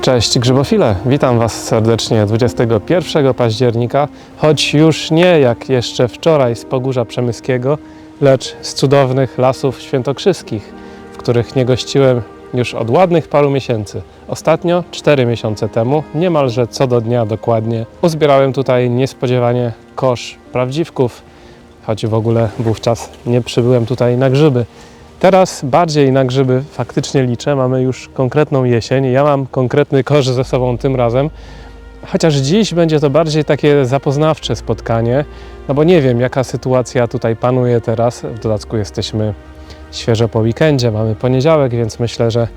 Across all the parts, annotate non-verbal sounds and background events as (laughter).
Cześć grzybofile, witam Was serdecznie 21 października, choć już nie jak jeszcze wczoraj z Pogórza Przemyskiego, lecz z cudownych lasów świętokrzyskich, w których nie gościłem już od ładnych paru miesięcy. Ostatnio, 4 miesiące temu, niemalże co do dnia dokładnie, uzbierałem tutaj niespodziewanie kosz prawdziwków, choć w ogóle wówczas nie przybyłem tutaj na grzyby. Teraz bardziej na grzyby faktycznie liczę. Mamy już konkretną jesień. Ja mam konkretny kosz ze sobą tym razem. Chociaż dziś będzie to bardziej takie zapoznawcze spotkanie, no bo nie wiem, jaka sytuacja tutaj panuje teraz. W dodatku jesteśmy świeżo po weekendzie, mamy poniedziałek, więc myślę, że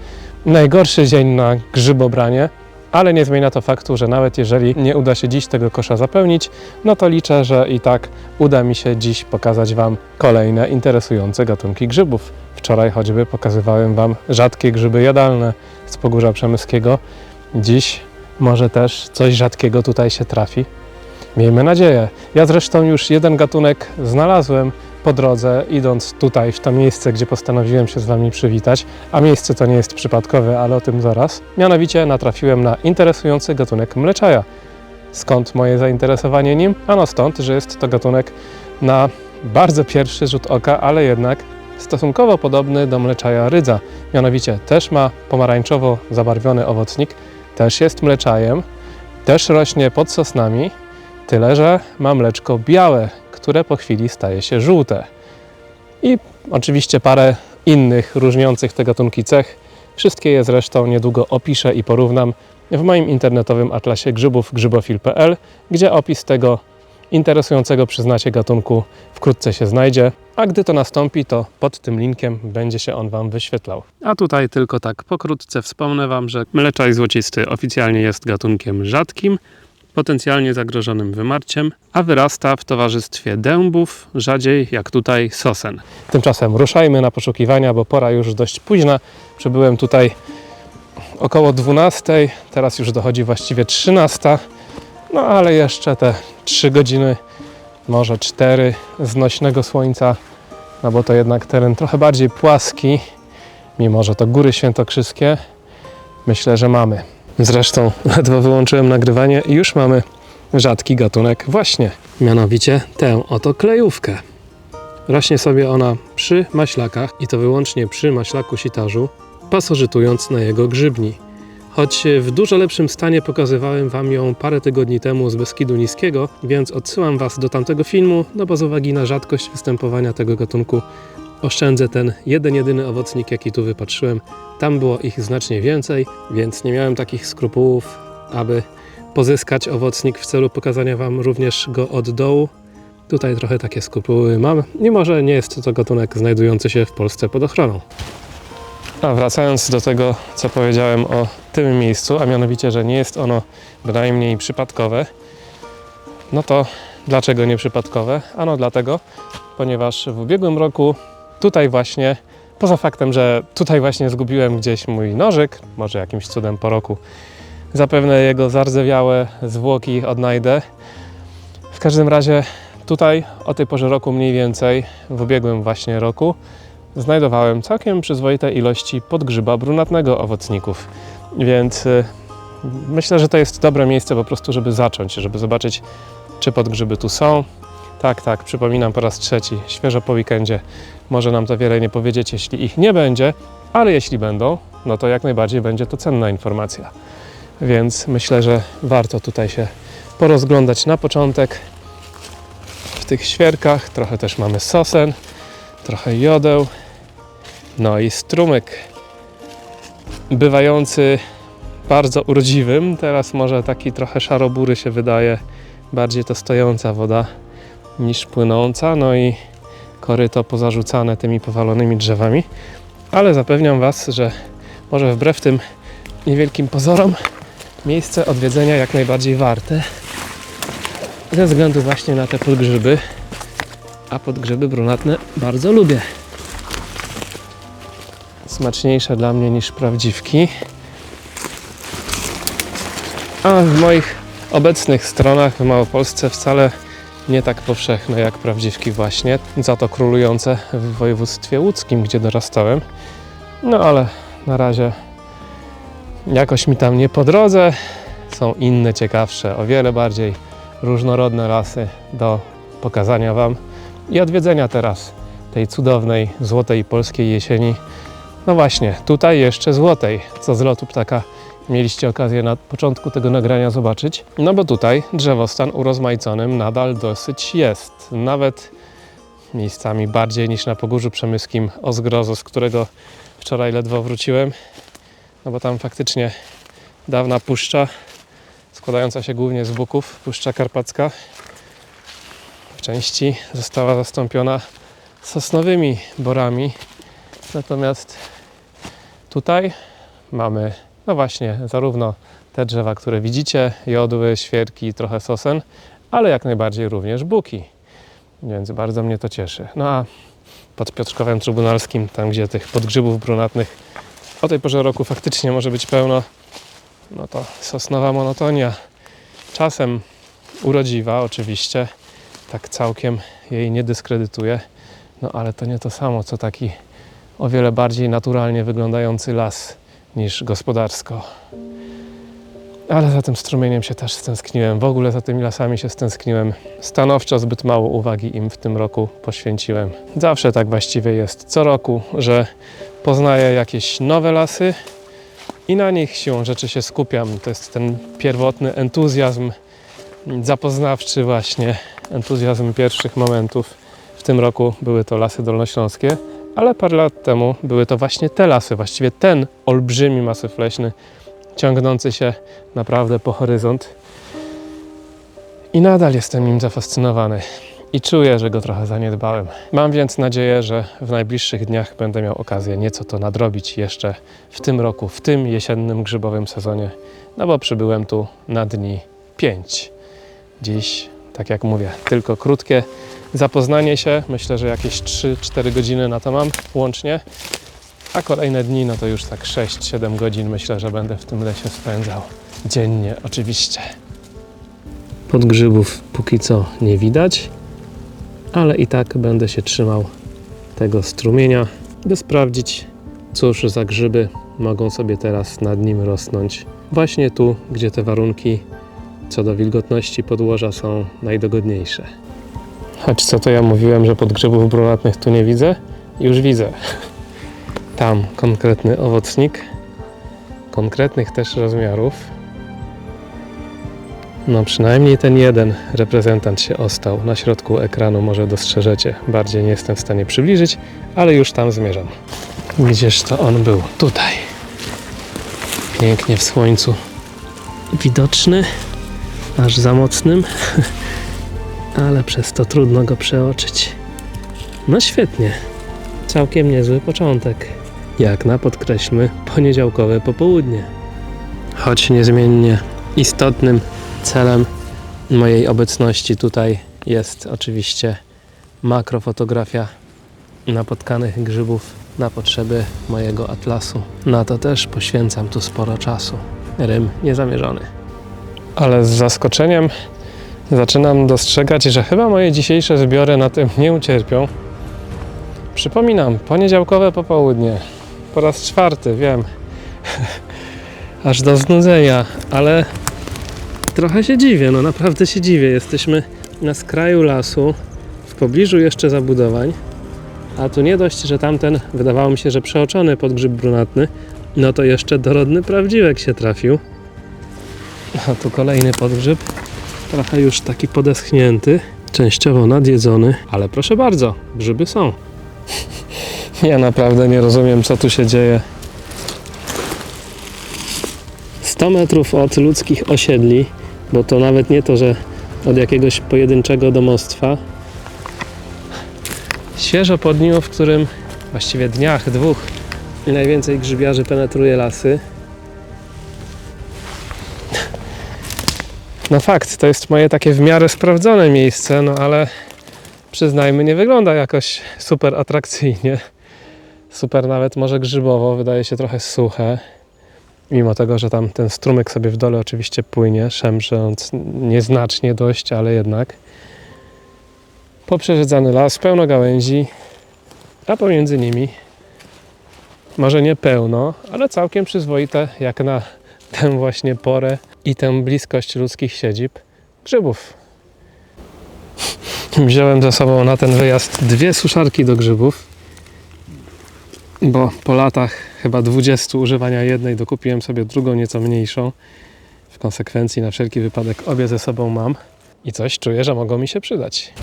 najgorszy dzień na grzybobranie. Ale nie zmienia to faktu, że nawet jeżeli nie uda się dziś tego kosza zapełnić, no to liczę, że i tak uda mi się dziś pokazać Wam kolejne interesujące gatunki grzybów. Wczoraj choćby pokazywałem Wam rzadkie grzyby jadalne z Pogórza Przemyskiego. Dziś może też coś rzadkiego tutaj się trafi. Miejmy nadzieję. Ja zresztą już jeden gatunek znalazłem po drodze, idąc tutaj, w to miejsce, gdzie postanowiłem się z Wami przywitać. A miejsce to nie jest przypadkowe, ale o tym zaraz. Mianowicie natrafiłem na interesujący gatunek mleczaja. Skąd moje zainteresowanie nim? Ano stąd, że jest to gatunek na bardzo pierwszy rzut oka, ale jednak stosunkowo podobny do mleczaja rydza. Mianowicie też ma pomarańczowo zabarwiony owocnik, też jest mleczajem, też rośnie pod sosnami, tyle że ma mleczko białe, które po chwili staje się żółte. I oczywiście parę innych różniących te gatunki cech. Wszystkie je zresztą niedługo opiszę i porównam w moim internetowym atlasie grzybów grzybofil.pl, gdzie opis tego interesującego przyznacie gatunku wkrótce się znajdzie, a gdy to nastąpi, to pod tym linkiem będzie się on Wam wyświetlał. A tutaj tylko tak pokrótce wspomnę Wam, że mleczaj złocisty oficjalnie jest gatunkiem rzadkim, potencjalnie zagrożonym wymarciem, a wyrasta w towarzystwie dębów, rzadziej jak tutaj sosen. Tymczasem ruszajmy na poszukiwania, bo pora już dość późna. Przybyłem tutaj około 12, teraz już dochodzi właściwie 13. No ale jeszcze te 3 godziny, może 4 znośnego słońca, no bo to jednak teren trochę bardziej płaski, mimo że to góry świętokrzyskie, myślę, że mamy. Zresztą ledwo wyłączyłem nagrywanie i już mamy rzadki gatunek właśnie, mianowicie tę oto klejówkę. Rośnie sobie ona przy maślakach i to wyłącznie przy maślaku sitarzu, pasożytując na jego grzybni. Choć w dużo lepszym stanie pokazywałem Wam ją parę tygodni temu z Beskidu Niskiego, więc odsyłam Was do tamtego filmu, no bo z uwagi na rzadkość występowania tego gatunku oszczędzę ten jeden, jedyny owocnik, jaki tu wypatrzyłem. Tam było ich znacznie więcej, więc nie miałem takich skrupułów, aby pozyskać owocnik w celu pokazania Wam również go od dołu. Tutaj trochę takie skrupuły mam, mimo że nie jest to gatunek znajdujący się w Polsce pod ochroną. A wracając do tego, co powiedziałem o tym miejscu, a mianowicie, że nie jest ono bynajmniej przypadkowe, no to dlaczego nie przypadkowe? Ano dlatego, ponieważ w ubiegłym roku tutaj właśnie, poza faktem, że tutaj właśnie zgubiłem gdzieś mój nożyk, może jakimś cudem po roku, zapewne jego zardzewiałe zwłoki odnajdę. W każdym razie tutaj o tej porze roku mniej więcej, w ubiegłym właśnie roku, znajdowałem całkiem przyzwoite ilości podgrzyba brunatnego owocników. Więc y, myślę, że to jest dobre miejsce po prostu, żeby zacząć, żeby zobaczyć, czy podgrzyby tu są. Tak, tak, przypominam po raz trzeci, świeżo po weekendzie. Może nam to wiele nie powiedzieć, jeśli ich nie będzie, ale jeśli będą, no to jak najbardziej będzie to cenna informacja. Więc myślę, że warto tutaj się porozglądać na początek w tych świerkach. Trochę też mamy sosen, trochę jodeł, no i strumyk bywający bardzo urodziwym. Teraz może taki trochę szarobury się wydaje, bardziej to stojąca woda niż płynąca. No i koryto pozarzucane tymi powalonymi drzewami. Ale zapewniam Was, że może wbrew tym niewielkim pozorom miejsce odwiedzenia jak najbardziej warte. Ze względu właśnie na te podgrzyby. A podgrzyby brunatne bardzo lubię smaczniejsze dla mnie niż prawdziwki. A w moich obecnych stronach w Małopolsce wcale nie tak powszechne jak prawdziwki właśnie, za to królujące w województwie łódzkim, gdzie dorastałem. No ale na razie jakoś mi tam nie po drodze. Są inne, ciekawsze, o wiele bardziej różnorodne lasy do pokazania Wam i odwiedzenia teraz tej cudownej, złotej polskiej jesieni. No właśnie, tutaj jeszcze złotej, co z lotu ptaka mieliście okazję na początku tego nagrania zobaczyć. No bo tutaj drzewostan urozmaiconym nadal dosyć jest. Nawet miejscami bardziej niż na Pogórzu Przemyskim Ozgrozo, z którego wczoraj ledwo wróciłem. No bo tam faktycznie dawna puszcza, składająca się głównie z buków, Puszcza Karpacka, w części została zastąpiona sosnowymi borami. Natomiast tutaj mamy, no właśnie, zarówno te drzewa, które widzicie, jodły, świerki, trochę sosen, ale jak najbardziej również buki. Więc bardzo mnie to cieszy. No a pod Piotrkowem Trybunalskim, tam gdzie tych podgrzybów brunatnych o tej porze roku faktycznie może być pełno, no to sosnowa monotonia. Czasem urodziwa oczywiście, tak całkiem jej nie dyskredytuje, no ale to nie to samo, co taki o wiele bardziej naturalnie wyglądający las niż gospodarsko. Ale za tym strumieniem się też stęskniłem. W ogóle za tymi lasami się stęskniłem. Stanowczo zbyt mało uwagi im w tym roku poświęciłem. Zawsze tak właściwie jest co roku, że poznaję jakieś nowe lasy i na nich siłą rzeczy się skupiam. To jest ten pierwotny entuzjazm zapoznawczy właśnie, entuzjazm pierwszych momentów. W tym roku były to lasy dolnośląskie, ale parę lat temu były to właśnie te lasy, właściwie ten olbrzymi masyw leśny, ciągnący się naprawdę po horyzont. I nadal jestem nim zafascynowany i czuję, że go trochę zaniedbałem. Mam więc nadzieję, że w najbliższych dniach będę miał okazję nieco to nadrobić jeszcze w tym roku, w tym jesiennym grzybowym sezonie, no bo przybyłem tu na dni 5. Dziś, tak jak mówię, tylko krótkie zapoznanie się. Myślę, że jakieś 3-4 godziny na to mam łącznie. A kolejne dni, no to już tak 6-7 godzin myślę, że będę w tym lesie spędzał. Dziennie oczywiście. Podgrzybów póki co nie widać, ale i tak będę się trzymał tego strumienia, by sprawdzić, cóż za grzyby mogą sobie teraz nad nim rosnąć. Właśnie tu, gdzie te warunki co do wilgotności podłoża są najdogodniejsze. Choć co to ja mówiłem, że podgrzybów brunatnych tu nie widzę? Już widzę. Tam konkretny owocnik, konkretnych też rozmiarów. No przynajmniej ten jeden reprezentant się ostał. Na środku ekranu może dostrzeżecie. Bardziej nie jestem w stanie przybliżyć, ale już tam zmierzam. Gdzież to on był? Tutaj. Pięknie w słońcu. Widoczny, aż za mocnym, (laughs) ale przez to trudno go przeoczyć. No świetnie. Całkiem niezły początek. Jak na podkreślmy poniedziałkowe popołudnie. Choć niezmiennie istotnym celem mojej obecności tutaj jest oczywiście makrofotografia napotkanych grzybów na potrzeby mojego atlasu. Na to też poświęcam tu sporo czasu. Rym niezamierzony. Ale z zaskoczeniem zaczynam dostrzegać, że chyba moje dzisiejsze zbiory na tym nie ucierpią. Przypominam, poniedziałkowe popołudnie. Po raz czwarty, wiem. (laughs) Aż do znudzenia, ale trochę się dziwię, no naprawdę się dziwię. Jesteśmy na skraju lasu, w pobliżu jeszcze zabudowań, a tu nie dość, że tamten wydawało mi się, że przeoczony podgrzyb brunatny, no to jeszcze dorodny prawdziwek się trafił. A tu kolejny podgrzyb, trochę już taki podeschnięty, częściowo nadjedzony, ale proszę bardzo, grzyby są. (laughs) Ja naprawdę nie rozumiem, co tu się dzieje. 100 metrów od ludzkich osiedli, bo to nawet nie to, że od jakiegoś pojedynczego domostwa. Świeżo po dniu, w którym właściwie dniach, dwóch najwięcej grzybiarzy penetruje lasy. No fakt, to jest moje takie w miarę sprawdzone miejsce, no ale przyznajmy, nie wygląda jakoś super atrakcyjnie. Super nawet może grzybowo, wydaje się trochę suche. Mimo tego, że tam ten strumyk sobie w dole oczywiście płynie, szemrząc nieznacznie dość, ale jednak. Poprzedzany las, pełno gałęzi, a pomiędzy nimi może nie pełno, ale całkiem przyzwoite, jak na tę właśnie porę i tę bliskość ludzkich siedzib grzybów. Wziąłem ze sobą na ten wyjazd dwie suszarki do grzybów, bo po latach chyba 20 używania jednej dokupiłem sobie drugą, nieco mniejszą. W konsekwencji na wszelki wypadek obie ze sobą mam i coś czuję, że mogą mi się przydać.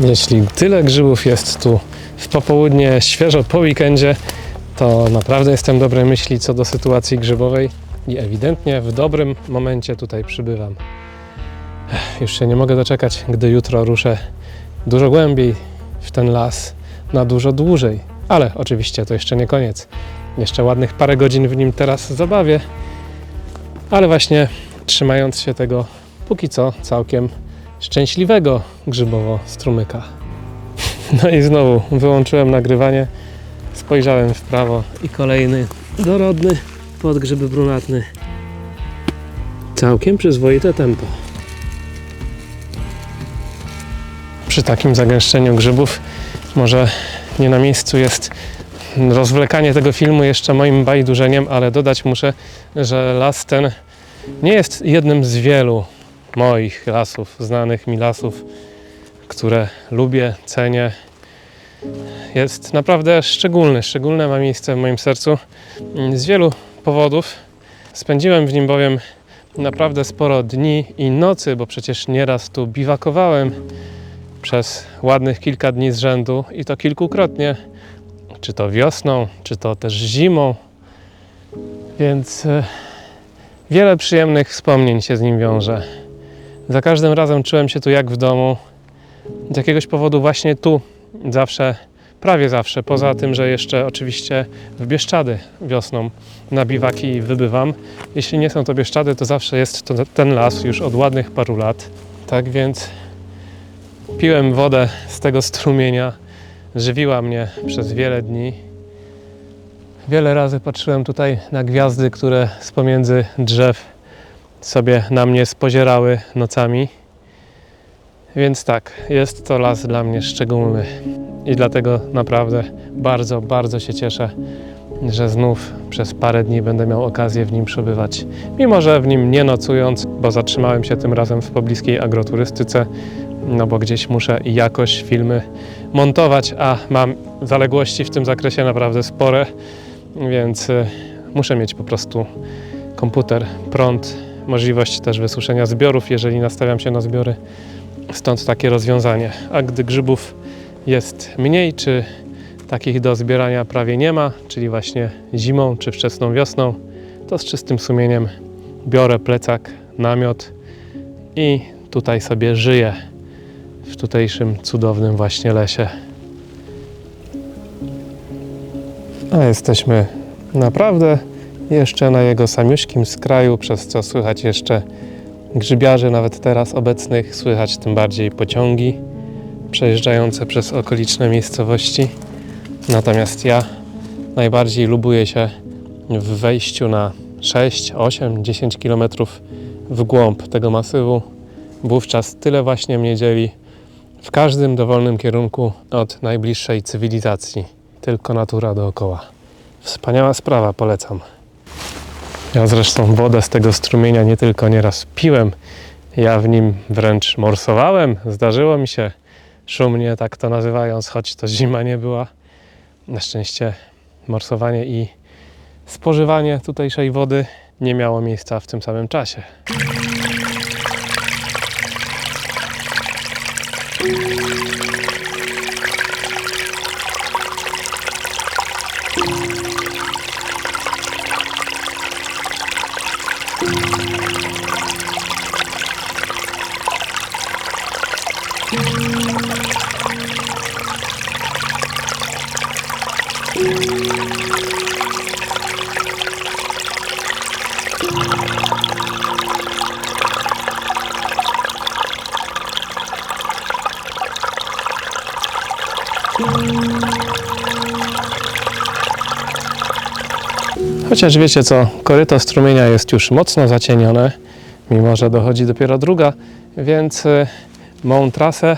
Jeśli tyle grzybów jest tu w popołudnie, świeżo po weekendzie, to naprawdę jestem dobrej myśli co do sytuacji grzybowej i ewidentnie w dobrym momencie tutaj przybywam. Już się nie mogę doczekać, gdy jutro ruszę dużo głębiej w ten las na dużo dłużej. Ale oczywiście to jeszcze nie koniec. Jeszcze ładnych parę godzin w nim teraz zabawię, ale właśnie trzymając się tego póki co całkiem szczęśliwego grzybowo strumyka. (laughs) No i znowu wyłączyłem nagrywanie, spojrzałem w prawo i kolejny dorodny podgrzyby brunatny. Całkiem przyzwoite tempo. Przy takim zagęszczeniu grzybów może nie na miejscu jest rozwlekanie tego filmu jeszcze moim bajdurzeniem, ale dodać muszę, że las ten nie jest jednym z wielu moich lasów, znanych mi lasów, które lubię, cenię. Jest naprawdę szczególny, szczególne ma miejsce w moim sercu z wielu powodów. Spędziłem w nim bowiem naprawdę sporo dni i nocy, bo przecież nieraz tu biwakowałem przez ładnych kilka dni z rzędu i to kilkukrotnie, czy to wiosną, czy to też zimą. Więc e, wiele przyjemnych wspomnień się z nim wiąże. Za każdym razem czułem się tu jak w domu. Z jakiegoś powodu właśnie tu zawsze, prawie zawsze, poza tym, że jeszcze oczywiście w Bieszczady wiosną na biwaki wybywam. Jeśli nie są to Bieszczady, to zawsze jest to ten las już od ładnych paru lat. Tak więc piłem wodę z tego strumienia, żywiła mnie przez wiele dni. Wiele razy patrzyłem tutaj na gwiazdy, które z pomiędzy drzew sobie na mnie spozierały nocami. Więc tak, jest to las dla mnie szczególny i dlatego naprawdę bardzo, bardzo się cieszę, że znów przez parę dni będę miał okazję w nim przebywać. Mimo, że w nim nie nocując, bo zatrzymałem się tym razem w pobliskiej agroturystyce, no bo gdzieś muszę jakoś filmy montować, a mam zaległości w tym zakresie naprawdę spore, więc y, muszę mieć po prostu komputer, prąd, możliwość też wysuszenia zbiorów, jeżeli nastawiam się na zbiory. Stąd takie rozwiązanie. A gdy grzybów jest mniej, czy takich do zbierania prawie nie ma, czyli właśnie zimą czy wczesną wiosną, to z czystym sumieniem biorę plecak, namiot i tutaj sobie żyję w tutejszym cudownym właśnie lesie. A jesteśmy naprawdę jeszcze na jego samiuśkim skraju, przez co słychać jeszcze grzybiarzy, nawet teraz obecnych, słychać tym bardziej pociągi przejeżdżające przez okoliczne miejscowości. Natomiast ja najbardziej lubuję się w wejściu na 6, 8, 10 km w głąb tego masywu. Wówczas tyle właśnie mnie dzieli w każdym dowolnym kierunku od najbliższej cywilizacji. Tylko natura dookoła. Wspaniała sprawa, polecam. Ja zresztą wodę z tego strumienia nie tylko nieraz piłem, ja w nim wręcz morsowałem. Zdarzyło mi się szumnie, tak to nazywając, choć to zima nie była. Na szczęście morsowanie i spożywanie tutejszej wody nie miało miejsca w tym samym czasie. Chociaż wiecie co, koryto strumienia jest już mocno zacienione, mimo że dochodzi dopiero druga, więc y, mą trasę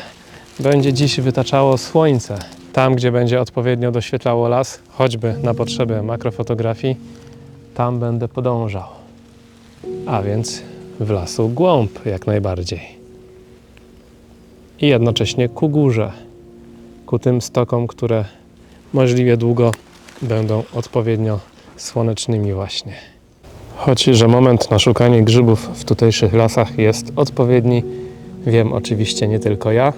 będzie dziś wytaczało słońce. Tam, gdzie będzie odpowiednio doświetlało las, choćby na potrzeby makrofotografii, tam będę podążał. A więc w lasu głąb jak najbardziej. I jednocześnie ku górze ku tym stokom, które możliwie długo będą odpowiednio słonecznymi właśnie. Choć, że moment na szukanie grzybów w tutejszych lasach jest odpowiedni, wiem oczywiście nie tylko ja.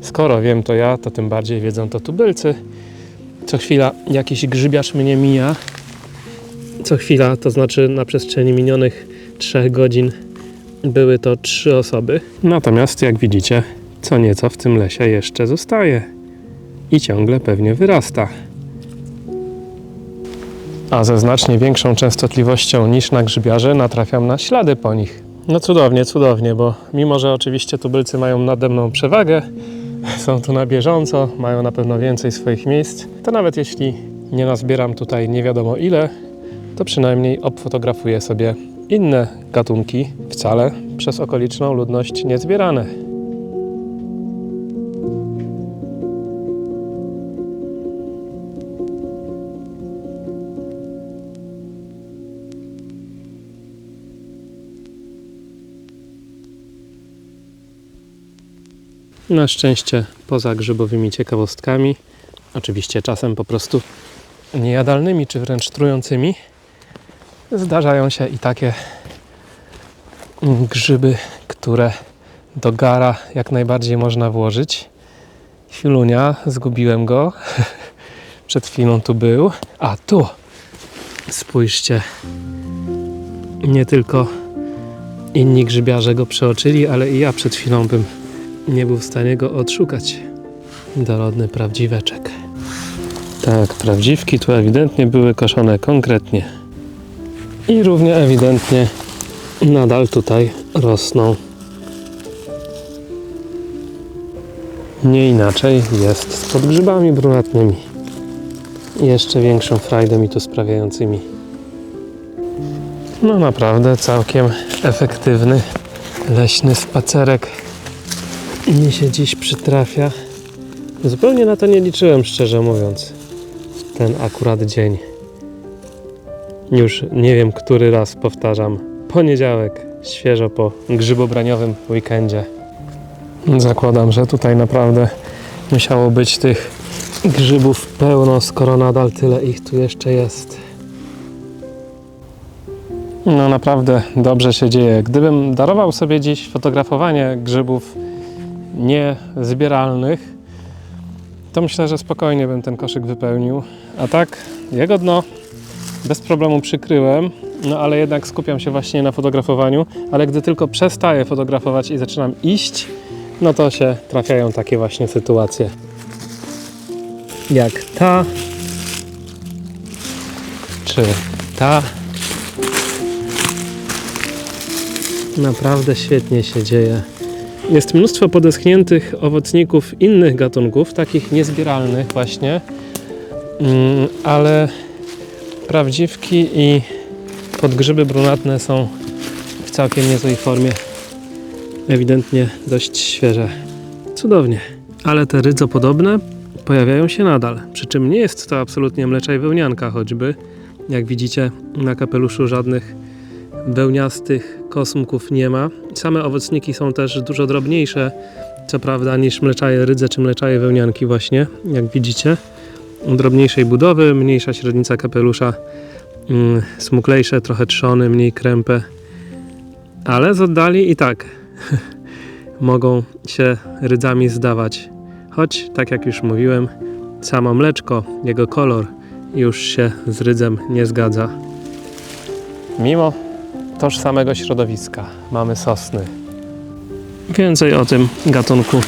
Skoro wiem to ja, to tym bardziej wiedzą to tubylcy. Co chwila jakiś grzybiarz mnie mija. Co chwila, to znaczy na przestrzeni minionych trzech godzin były to trzy osoby. Natomiast jak widzicie, co nieco w tym lesie jeszcze zostaje. I ciągle pewnie wyrasta a ze znacznie większą częstotliwością niż na grzybiarze natrafiam na ślady po nich. No cudownie, cudownie, bo mimo, że oczywiście tubylcy mają nade mną przewagę, (laughs) są tu na bieżąco, mają na pewno więcej swoich miejsc, to nawet jeśli nie nazbieram tutaj nie wiadomo ile, to przynajmniej obfotografuję sobie inne gatunki, wcale przez okoliczną ludność niezbierane. Na szczęście poza grzybowymi ciekawostkami, oczywiście czasem po prostu niejadalnymi czy wręcz trującymi, zdarzają się i takie grzyby, które do gara jak najbardziej można włożyć. Chwilunia, zgubiłem go. (laughs) Przed chwilą tu był. A tu, spójrzcie, nie tylko inni grzybiarze go przeoczyli, ale i ja przed chwilą bym nie był w stanie go odszukać. Dorodny prawdziweczek. Tak, prawdziwki tu ewidentnie były koszone konkretnie. I równie ewidentnie nadal tutaj rosną. Nie inaczej jest z podgrzybami brunatnymi. Jeszcze większą frajdę mi tu sprawiającymi. No naprawdę całkiem efektywny leśny spacerek mi się dziś przytrafia. Zupełnie na to nie liczyłem, szczerze mówiąc. Ten akurat dzień. Już nie wiem, który raz powtarzam. Poniedziałek, świeżo po grzybobraniowym weekendzie. Zakładam, że tutaj naprawdę musiało być tych grzybów pełno, skoro nadal tyle ich tu jeszcze jest. No naprawdę dobrze się dzieje. Gdybym darował sobie dziś fotografowanie grzybów niezbieralnych, to myślę, że spokojnie bym ten koszyk wypełnił. A tak, jego dno bez problemu przykryłem, no ale jednak skupiam się właśnie na fotografowaniu, ale gdy tylko przestaję fotografować i zaczynam iść, no to się trafiają takie właśnie sytuacje. Jak ta, czy ta. Naprawdę świetnie się dzieje. Jest mnóstwo podeschniętych owocników innych gatunków, takich niezbieralnych właśnie, Mm, ale prawdziwki i podgrzyby brunatne są w całkiem niezłej formie. Ewidentnie dość świeże. Cudownie. Ale te rydzopodobne pojawiają się nadal. Przy czym nie jest to absolutnie mlecza i wełnianka choćby. Jak widzicie na kapeluszu żadnych wełniastych kosmków nie ma. Same owocniki są też dużo drobniejsze, co prawda, niż mleczaje rydze czy mleczaje wełnianki właśnie, jak widzicie. Drobniejszej budowy, mniejsza średnica kapelusza, mm, smuklejsze, trochę trzony, mniej krępe. Ale z oddali i tak (laughs) mogą się rydzami zdawać. Choć, tak jak już mówiłem, samo mleczko, jego kolor już się z rydzem nie zgadza. Mimo tożsamego środowiska mamy sosny. Więcej o tym gatunku,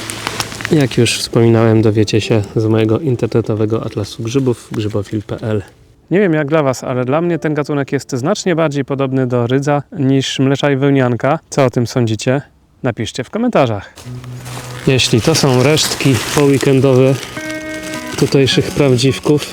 jak już wspominałem, dowiecie się z mojego internetowego atlasu grzybów grzybofil.pl. Nie wiem jak dla Was, ale dla mnie ten gatunek jest znacznie bardziej podobny do rydza niż mlecza i wełnianka. Co o tym sądzicie? Napiszcie w komentarzach. Jeśli to są resztki poweekendowe tutejszych prawdziwków,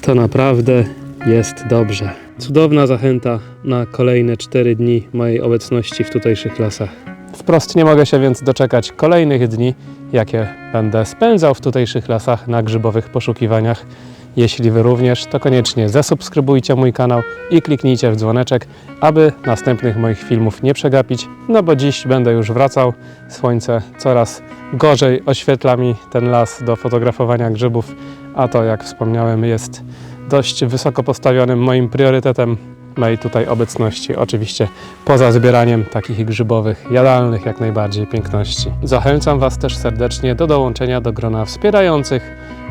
to naprawdę jest dobrze. Cudowna zachęta na kolejne 4 dni mojej obecności w tutejszych lasach. Wprost nie mogę się więc doczekać kolejnych dni, jakie będę spędzał w tutejszych lasach na grzybowych poszukiwaniach. Jeśli Wy również, to koniecznie zasubskrybujcie mój kanał i kliknijcie w dzwoneczek, aby następnych moich filmów nie przegapić, no bo dziś będę już wracał. Słońce coraz gorzej oświetla mi ten las do fotografowania grzybów, a to, jak wspomniałem, jest dość wysoko postawionym moim priorytetem mojej tutaj obecności. Oczywiście poza zbieraniem takich grzybowych, jadalnych jak najbardziej piękności. Zachęcam Was też serdecznie do dołączenia do grona wspierających,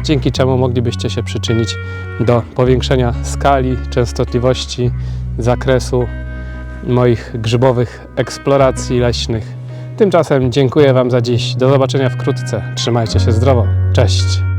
dzięki czemu moglibyście się przyczynić do powiększenia skali, częstotliwości, zakresu moich grzybowych eksploracji leśnych. Tymczasem dziękuję Wam za dziś. Do zobaczenia wkrótce. Trzymajcie się zdrowo. Cześć.